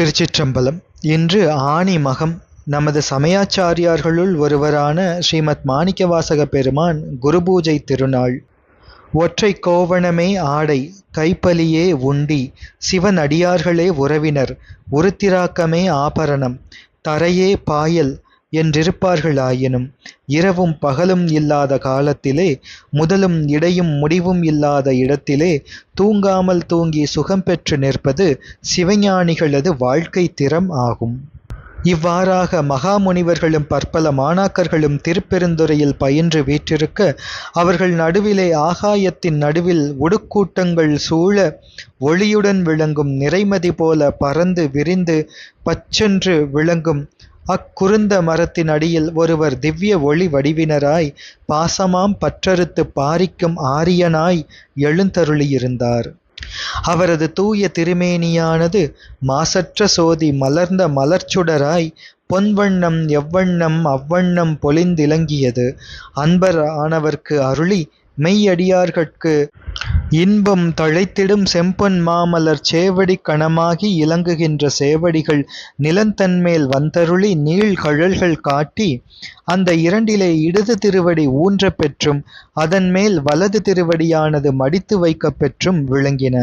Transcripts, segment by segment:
திருச்சிற்றம்பலம். இன்று ஆனி மகம். நமது சமயாச்சாரியார்களுள் ஒருவரான ஸ்ரீமத் மாணிக்கவாசக பெருமான் குருபூஜை திருநாள். ஒற்றை கோவணமே ஆடை கைப்பலியே உண்டி சிவனடியார்களே உறவினர் உருத்திராக்கமே ஆபரணம் தரையே பாயல் என்றிருப்பார்களாயினும் இரவும் பகலும் இல்லாத காலத்திலே முதலும் இடையும் முடிவும் இல்லாத இடத்திலே தூங்காமல் தூங்கி சுகம் பெற்று நிற்பது சிவஞானிகளது வாழ்க்கை திறம் ஆகும். இவ்வாறாக மகாமுனிவர்களும் பற்பல மாணாக்கர்களும் திருப்பெருந்துறையில் பயின்று வீற்றிருக்க அவர்கள் நடுவிலே ஆகாயத்தின் நடுவில் உடுக்கூட்டங்கள் சூழ ஒளியுடன் விளங்கும் நிறைமதி போல பறந்து விரிந்து பச்சென்று விளங்கும் அக்குருந்த மரத்தின் அடியில் ஒருவர் திவ்ய ஒளி வடிவினராய் பாசமாம் பற்றறுத்து பாரிக்கும் ஆரியனாய் எழுந்தருளியிருந்தார். அவரது தூய திருமேனியானது மாசற்ற சோதி மலர்ந்த மலர்ச்சுடராய் பொன்வண்ணம் எவ்வண்ணம் அவ்வண்ணம் பொலிந்திலங்கியது. அன்பர் ஆனவர்க்கு அருளி மெய்யடியார்கட்கு இன்பம் தழைத்திடும் செம்பொன் மாமலர் சேவடி கணமாகி இலங்குகின்ற சேவடிகள் நிலந்தன்மேல் வந்தருளி நீள்கழல்கள் காட்டி அந்த இரண்டிலே இடது திருவடி ஊன்ற பெற்றும் அதன்மேல் வலது திருவடியானது மடித்து வைக்க பெற்றும் விளங்கின.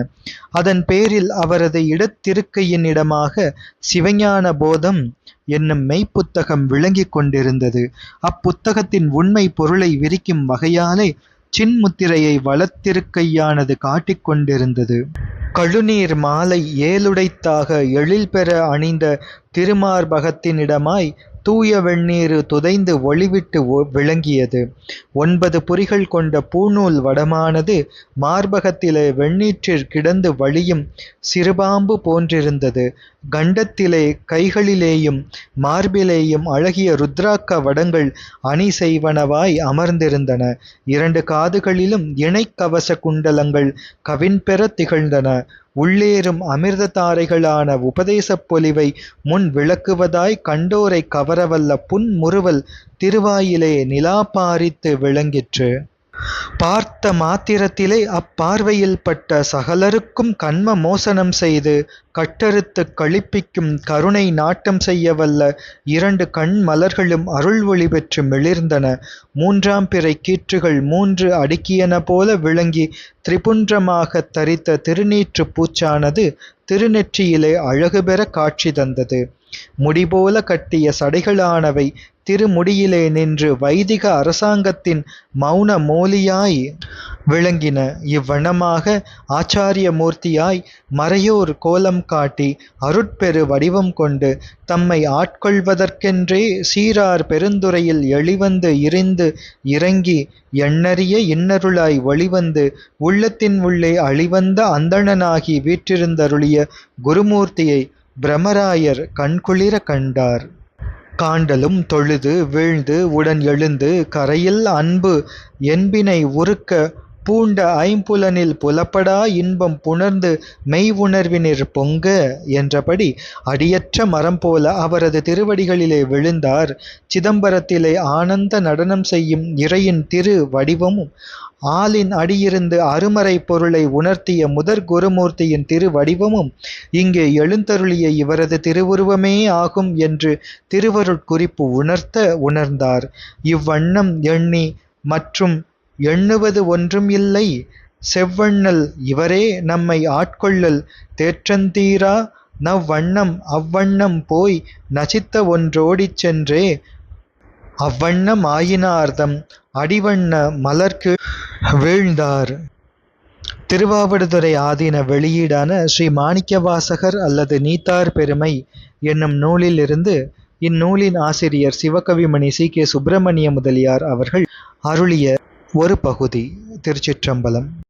அதன் பேரில் அவரது இடத்திருக்கையின் இடமாக சிவஞான போதம் என்னும் மெய்ப்புத்தகம் விளங்கிக் கொண்டிருந்தது. அப்புத்தகத்தின் உண்மை பொருளை விரிக்கும் வகையாலே சின்முத்திரையை வலத்திருக்கையானது காட்டிக் கொண்டிருந்தது. கழுநீர் மாலை ஏழுடைத்தாக எழில்பெற அணிந்த திருமார்பகத்தினிடமாய் தூய வெண்ணீர் துதைந்து ஒளிவிட்டு விளங்கியது. ஒன்பது புரிகள் கொண்ட பூநூல் வடமானது மார்பகத்திலே வெண்ணீற்றில் கிடந்து வழியும் சிறுபாம்பு போன்றிருந்தது. கண்டத்திலே கைகளிலேயும் மார்பிலேயும் அழகிய ருத்ராக்க வடங்கள் அணி செய்வனவாய் அமர்ந்திருந்தன. இரண்டு காதுகளிலும் இணைக்கவச குண்டலங்கள் கவின்பெற திகழ்ந்தன. உள்ளேறும் அமிர்ததாரைகளான உபதேசப் பொலிவை முன் விளக்குவதாய் கண்டோரை கவரவல்ல புன்முறுவல் திருவாயிலே நிலாபாரித்து விளங்கிற்று. பார்த்த மாத்திரத்திலே அப்பார்வையில் பட்ட சகலருக்கும் கண்ம மோசனம் செய்து கட்டறுத்துக் கழிப்பிக்கும் கருணை நாட்டம் செய்யவல்ல இரண்டு கண் மலர்களும் அருள் ஒளி பெற்று மிளிர்ந்தன. மூன்றாம் பிறை கீற்றுகள் மூன்று அடுக்கியன போல விளங்கி திரிபுன்றமாகத் தரித்த திருநீற்று பூச்சானது திருநெற்றியிலே அழகு பெற காட்சி தந்தது. முடிபோல கட்டிய சடைகளானவை திருமுடியிலே நின்று வைதிக அரசாங்கத்தின் மௌன மோலியாய் விளங்கின. இவ்வண்ணமாக ஆச்சாரிய மூர்த்தியாய் மறையோர் கோலம் காட்டி அருட்பெரு வடிவம் கொண்டு தம்மை ஆட்கொள்வதற்கென்றே சீரார் பெருந்துறையில் எளிவந்து இருந்து இறங்கி எண்ணறிய இன்னருளாய் ஒளிவந்து உள்ளத்தின் உள்ளே அழிவந்த அந்தணனாகி வீற்றிருந்தருளிய குருமூர்த்தியை பிரமராயர் கண்குளிர கண்டார். காண்டலும் தொழுது வீழ்ந்து உடன் எழுந்து கரையில் அன்பு என்பினை உருக்க பூண்ட ஐம்புலனில் புலப்படா இன்பம் புணர்ந்து மெய் உணர்வினிற் பொங்க என்றபடி அடியற்ற மரம் போல அவரது திருவடிகளிலே விழுந்தார். சிதம்பரத்திலே ஆனந்த நடனம் செய்யும் இறையின் திரு வடிவமும் ஆளின் அடியிருந்து அருமறை பொருளை உணர்த்திய முதற் குருமூர்த்தியின் திருவடிவமும் இங்கே எழுந்தருளிய இவரது திருவுருவமே ஆகும் என்று திருவருட்குறிப்பு உணர்த்த உணர்ந்தார். இவ்வண்ணம் எண்ணி மற்றும் எண்ணுவது ஒன்றும் இல்லை செவ்வண்ணல் இவரே நம்மை ஆட்கொள்ளல் தேற்றந்தீரா நவ்வண்ணம் அவ்வண்ணம் போய் நசித்த ஒன்றோடிச் சென்றே அவ்வண்ணம் ஆயினார்தம் அடிவண்ண மலர்க்கு வீழ்ந்தார். திருவாவடுதுறை ஆதீன வெளியீடான ஸ்ரீ மாணிக்கவாசகர் அல்லது நீத்தார் பெருமை என்னும் நூலிலிருந்து இந்நூலின் ஆசிரியர் சிவகவிமணி சி. கே. சுப்பிரமணிய முதலியார் அவர்கள் அருளிய ஒரு பகுதி. திருச்சிற்றம்பலம்.